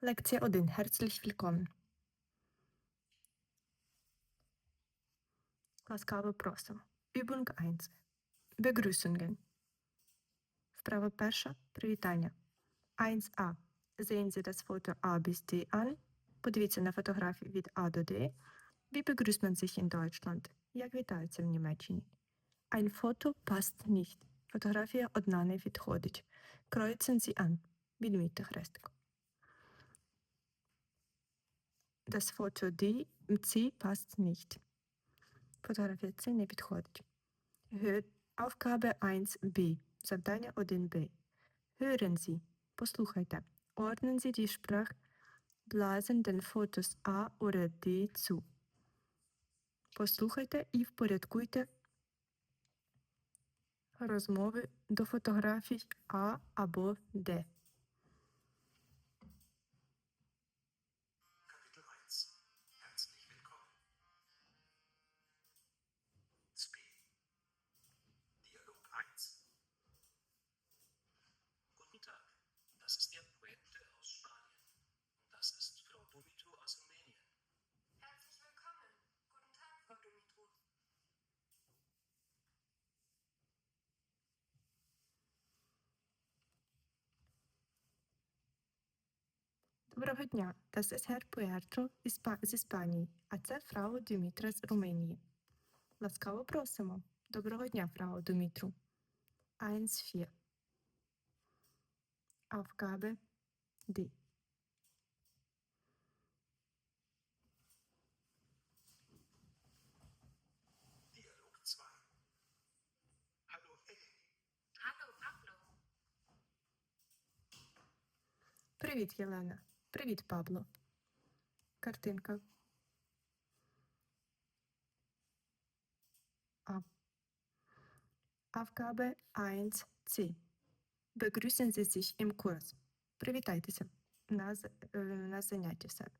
Lekcja 1. Herzlich willkommen. Ласкаво просимо. Übung 1. Begrüßungen. Вправа перша. Привітання. 1a. Sehen Sie das Foto A bis D an. Подивіться на фотографії від А до Д. Wie begrüßt man sich in Deutschland? Як вітаються в Німеччині? Ein Foto passt nicht. Фотографія одна не підходить. Kreuzen Sie an. Відмітьте хрестиком. Das Foto D C passt nicht. Фотографія С не підходить. Hör, Aufgabe 1b. Завдання 1b. Hören Sie. Послухайте. Ordnen Sie die Sprachblasen den Fotos A oder D zu. Послухайте і впорядкуйте розмови до фотографій А або Д. Доброго дня. Das ist Herr Puerto з Іспанії, а це фрау Дмитра з Румунії. Ласкаво просимо. Доброго дня, фрау Дмитру. 1-4. Aufgabe D. Dialog 2. Hallo Eleni. Hallo, Pablo. Привіт, Єлена. Привіт, Пабло. Картинка. А. Aufgabe 1c. Begrüßen Sie sich im Kurs. Привітайтеся на, е, на занятті в себе.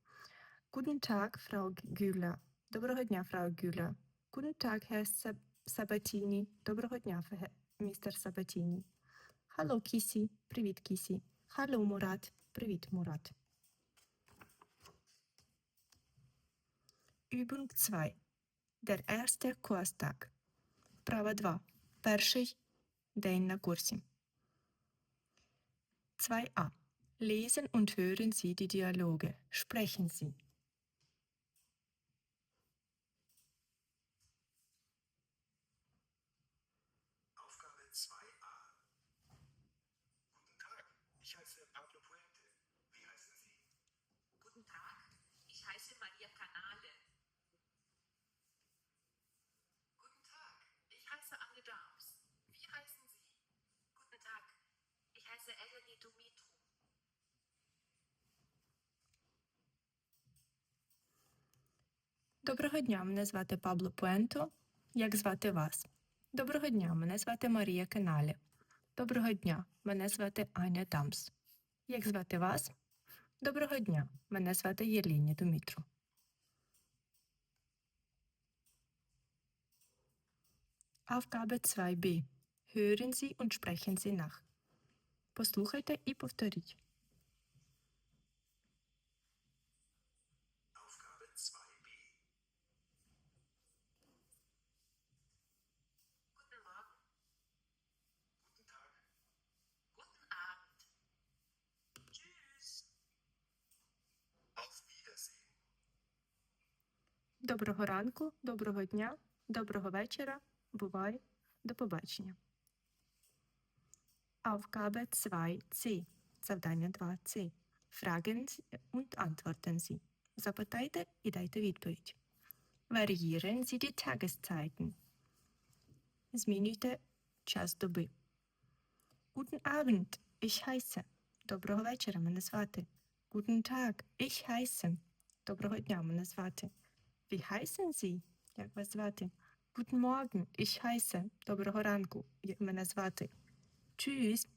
Guten Tag, Frau Güler. Доброго дня, Frau Güler. Guten Tag, Herr Sabatini. Доброго дня, містер Сабатіні. Hallo, Кісі. Привіт, Кісі. Hallo, Мурат. Привіт, Мурат. Übung 2. Der erste Kurstag. Вправа 2. Перший день на курсі. 2a. Lesen und hören Sie die Dialoge. Sprechen Sie. Aufgabe 2a. Guten Tag, ich heiße Pablo Eleni Dumitru. Доброго дня, мене звати Пабло Пуенто. Як звати вас? Доброго дня, мене звати Марія Кеналі. Доброго дня, мене звати Аня Дамс. Як звати вас? Доброго дня, мене звати Єліні Думітру. Aufgabe 2b. Hören Sie und sprechen Sie nach. Послухайте і повторіть. Aufgabe 2b. Guten Morgen. Guten Tag. Guten Abend. Tschüss. Auf Wiedersehen. Доброго ранку, доброго дня, доброго вечора. Бувай. До побачення. Aufgabe 2c. Завдання 2c. Fragen Sie und antworten Sie. Запитайте і дайте відповідь. Variieren Sie die Tageszeiten. Змінюйте час доби. Guten Abend, ich heiße. Доброго вечора, мене звати. Guten Tag, ich heiße. Доброго дня, мене звати. Wie heißen Sie? Як вас звати? Guten Morgen, ich heiße. Доброго ранку, як мене звати. Tschüss.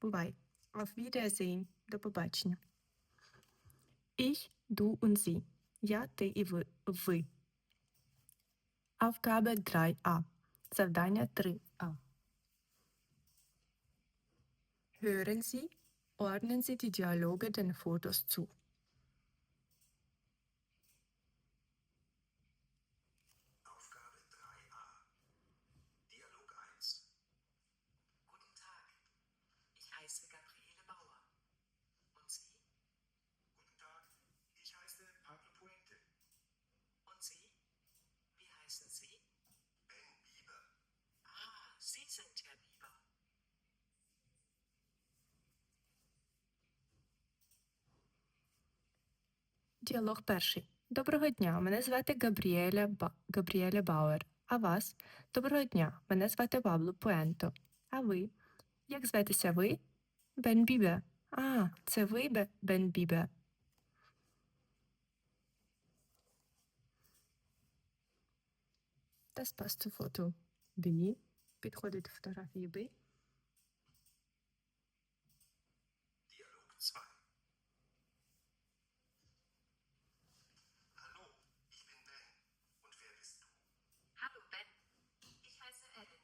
Бувай. Auf Wiedersehen. До побачення. Ich, du und sie. Я, ти і ви. ви. Aufgabe 3a. Завдання 3a. Hören Sie, ordnen Sie die Dialoge den Fotos zu. Діалог перший. Доброго дня. Мене звати Габріеля, Ба... Габріеля Бауер. А вас? Доброго дня. Мене звати Пабло Пуенто. А ви? Як зветеся ви? Бен Бібе. А, це ви, Бе- Бен Бібе. Das passt zu Foto. Підходить до фотографії B. Dialog 2. Hallo, ich bin Ben. Und wer bist du? Hallo Ben, ich heiße Eleni.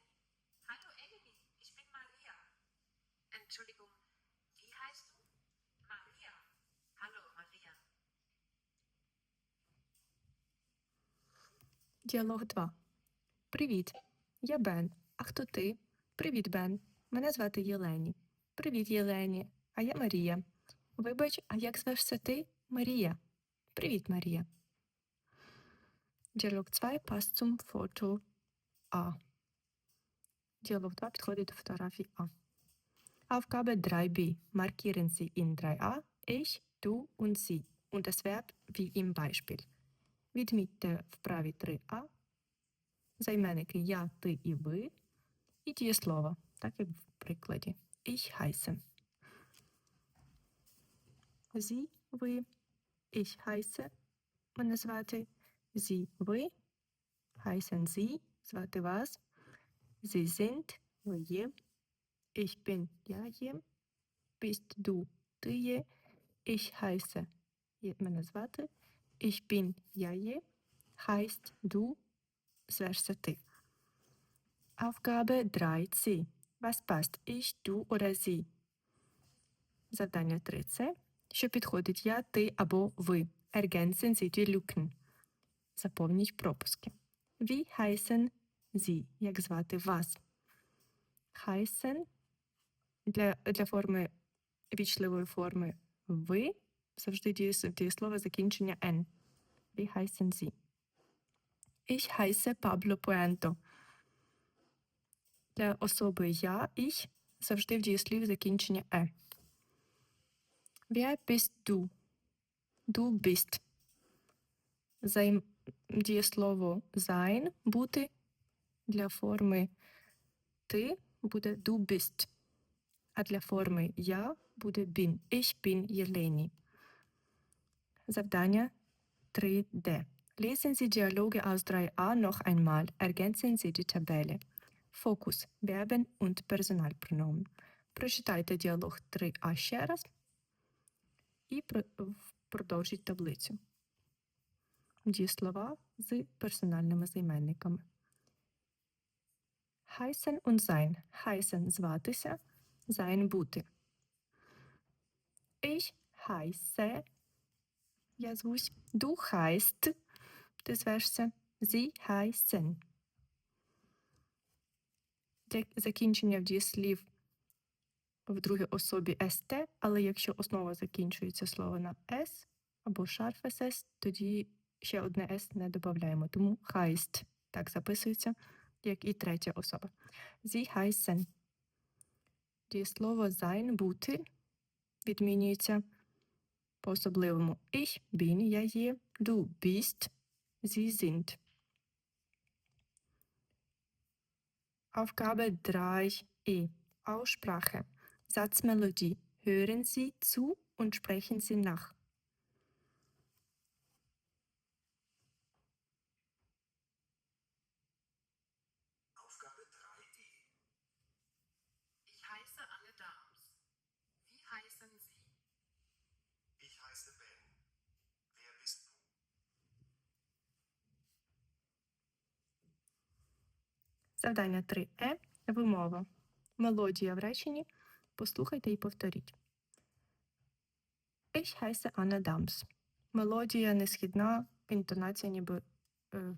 Hallo Eleni, ich bin Maria. Entschuldigung, wie heißt du? Maria. Hallo Maria. Діалог 2. Привіт. Я Бен. А хто ти? Привіт, Бен. Мене звати Єлені. Привіт, Єлені. А я Марія. Вибач, а як звешся ти? Марія. Привіт, Марія. Діалог 2 passt zum А. Діалог 2 підходить до фотографії А. Aufgabe 3b. Markieren Sie in 3a ich, du und sie und das Verb wie im Beispiel. Відмітьте вправі 3а, займенники я, ти і ви, і дієслова, так як в прикладі. Ich heiße. Sie, ви, ich heiße, мене звати, Sie, ви, heißen Sie, звати вас, Sie sind, ви є, ich bin, я є, bist du, ти є, ich heiße, мене звати, Ich bin є, heißt du, звешся ти. Aufgabe 3c. Was passt? Ich, du oder sie? Завдання 3 це, що підходить я, ти або ви. Ergänzen Sie die Lücken. Заповніть пропуски. Wie heißen Sie? Як звати вас? Heißen для, для форми вічливої форми ви завжди діє- дієслово закінчення n. Wie heißen Sie? Ich heiße Pablo Puento. Для особи я, ich завжди в дієслів закінчення е. Wer bist du? Du bist. Займ... Дієслово sein бути для форми ти буде du bist. А для форми я буде bin. Ich bin Єлені. Завдання 3D. Lesen Sie Dialoge aus 3a noch einmal. Ergänzen Sie die Tabelle. Fokus, Verben und Personalpronomen. Прочитайте діалог 3а ще раз і продовжіть таблицю. Дієслова з персональними займенниками. Heißen und sein. Heißen – зватися, sein – бути. Ich heiße я звусь Du heißt, ти звешся Sie heißen. Закінчення в дієслів в другій особі ст, але якщо основа закінчується слово на с або шарф ss, тоді ще одне с не додаємо. Тому heißt так записується, як і третя особа. Sie heißen. Дієслово sein бути відмінюється по-особливому. Ich bin, я є, du bist, sie sind. Aufgabe 3e. Aussprache. Satzmelodie. Hören Sie zu und sprechen Sie nach. Завдання 3е. Вимова. Мелодія в реченні. Послухайте і повторіть. Ich heiße Anna Dams. Мелодія несхідна, інтонація ніби е,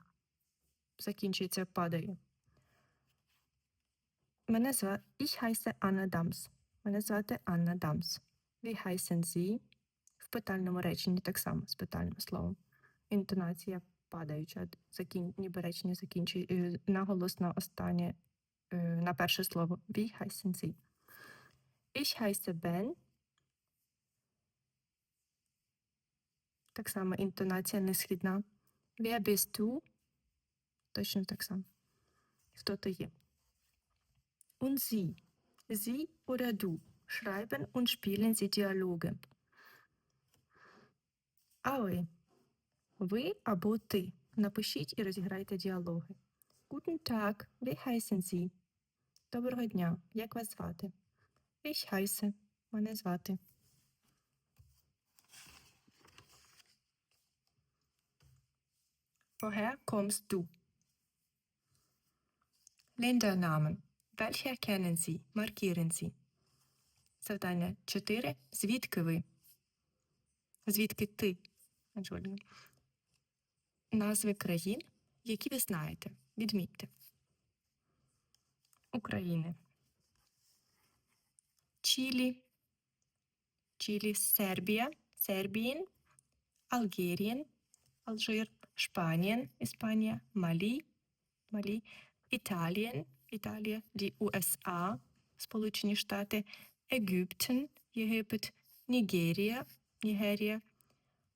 закінчується падає. Мене звати Ich heiße Anna Dams. Мене звати Анна Дамс. Wie heißen Sie? В питальному реченні так само з питальним словом. Інтонація падаюча, закін... ніби речення закінчує е, наголос на останнє, е, на перше слово. Wie heißen Sie? Ich heiße Ben. Так само інтонація несхідна. Wer bist du? Точно так само. Хто то є? Und Sie. Sie oder du schreiben und spielen Sie Dialoge. А ви? Або ти. Напишіть і розіграйте діалоги. Guten Tag, wie heißen Sie? Доброго дня. Як вас звати? Ich heiße. Мене звати. Woher kommst du? Ländernamen. Welche kennen Sie? Markieren Sie. Завдання 4. Звідки ви? Звідки ти? Анжоліна. Назви країн, які ви знаєте. Відмітьте. України. Чилі. Чилі, Сербія, Сербієн, Алгерієн, Алжир, Шпанієн, Іспанія, Малі, Малі, Італієн, Італія, USA, Сполучені Штати, Египтен, Єгипет, Нігерія, Нігерія,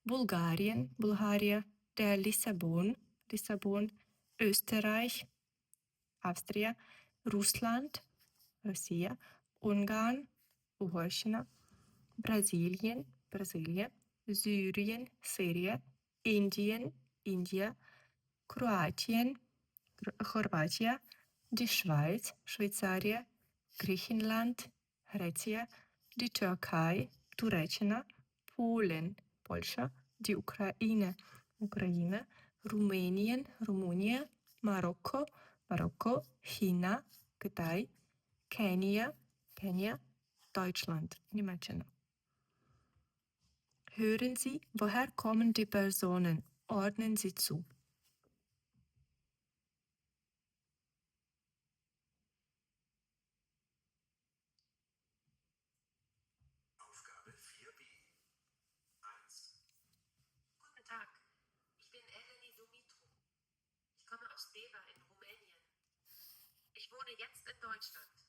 Bulgarien, Bulgarien, der Lissabon, Lissabon, Österreich, Austria, Russland, Russia, Ungarn, Ukraine, Brasilien, Brasilien, Syrien, Syrien, Indien, India, Kroatien, Kroatien, die Schweiz, Schweizaria, Griechenland, Grecia, die Türkei, Turecina, Polen, Polsche, die Ukraine, Україна, Rumänien, Румунія, Марокко, Марокко, Хіна, Китай, Кенія, Кенія, Deutschland, Німеччина. Hören Sie, woher kommen die Personen? Ordnen Sie zu. Jetzt in Deutschland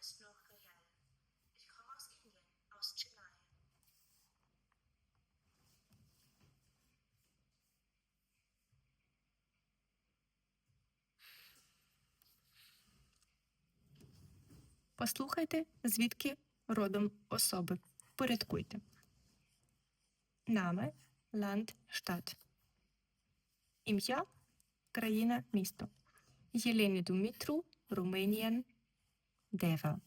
ist Nur Kayal. Ich komme aus Indien, aus Chennai. Послухайте, звідки родом особи. Порядкуйте. Наме, ланд, штат. Ім'я, країна, місто. Єлені Думітру, Руменіян, Дева.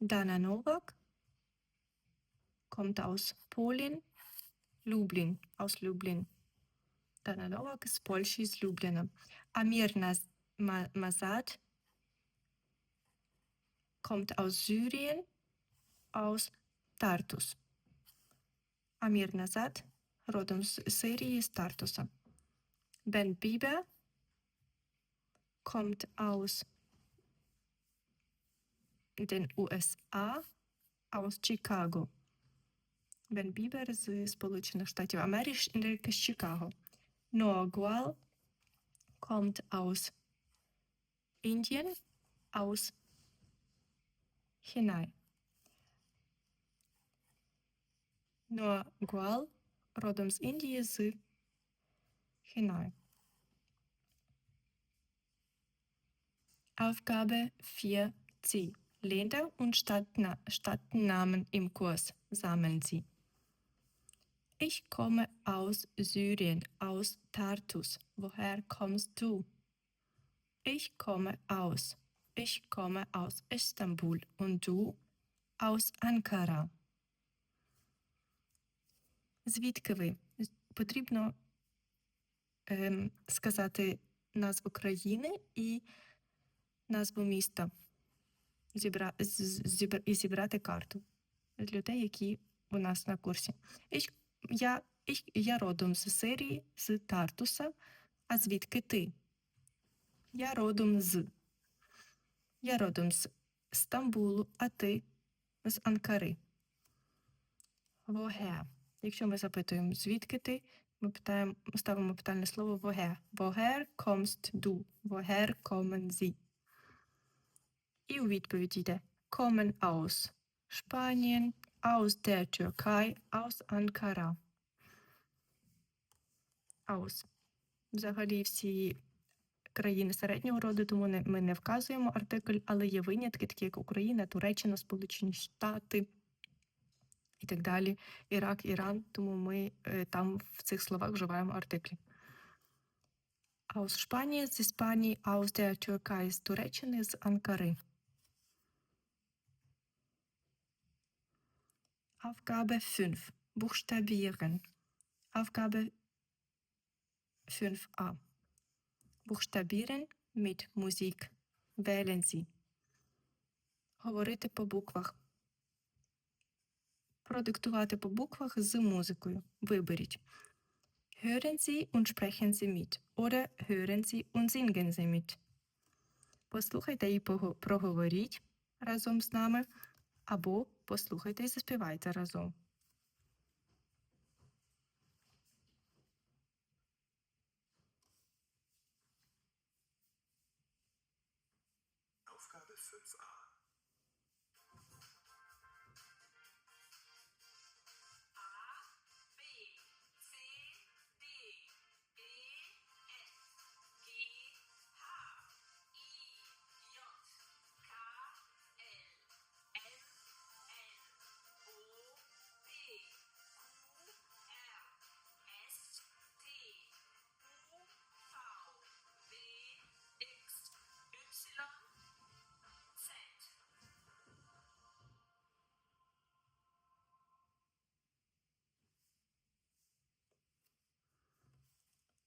Дана Новак, kommt aus Polen, Lublin, aus Lublin. Dana Novak з Польщі, з Любліна. Амір Наз- Ма- Мазад, kommt aus Syrien, aus Tartus. Амір Назад, родом з Сирії, з Тартуса. Бен Бібе kommt aus den USA, aus Chicago. Бен Бібер з Сполучених Штатів Америки з Чикаго. Noah Gual kommt aus Indien, aus Хінай. Ноа Гуал родом з Індії з Хінай. Aufgabe 4c. Länder und Stadtna Stadtnamen im Kurs sammeln Sie. Ich komme aus Syrien, aus Tartus. Woher kommst du? Ich komme aus. Ich komme aus Istanbul. Und du? Aus Ankara. Звідки ви? З- Потрібно ем, сказати назву країни і назву міста. Зібра... зібра- І зібрати карту з людей, які у нас на курсі. Я, я родом з Сирії, з Тартуса. А звідки ти? Я родом з. Я родом з Стамбулу, а ти з Анкари. Woher. Якщо ми запитуємо, звідки ти, ми питаємо, ставимо питальне слово. Woher kommst du? Woher kommen Sie? І у відповіді йде kommen aus Spanien, aus der Türkei, aus Ankara. Aus. Взагалі всі країни середнього роду, тому ми не вказуємо артикль, але є винятки, такі як Україна, Туреччина, Сполучені Штати і так далі. Ірак, Іран, тому ми е, там в цих словах вживаємо артиклі. Aus Spanien з Іспанії, aus der Türkei з Туреччини, з Анкари. Aufgabe 5. Buchstabieren. Aufgabe 5a. Buchstabieren mit Musik. Wählen Sie. Говорити по буквах. Продиктувати по буквах з музикою. Виберіть. Hören Sie und sprechen Sie mit. Oder hören Sie und singen Sie mit. Послухайте і пого- проговоріть разом з нами. Або послухайте і заспівайте разом.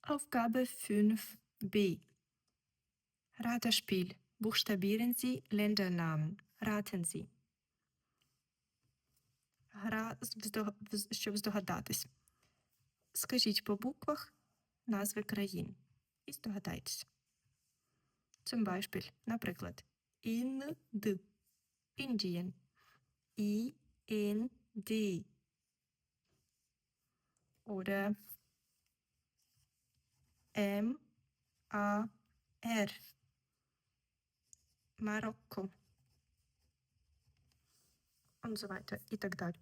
Aufgabe 5b. Ratespiel. Buchstabieren Sie Ländernamen. Raten Sie. Гра, з- вздога- вз- щоб здогадатись. Скажіть по буквах назви країн. І здогадайтеся. Zum Beispiel, наприклад, Ind, Indien, I, N, D. Oder A, R. Marokko. Und so weiter. І так далі.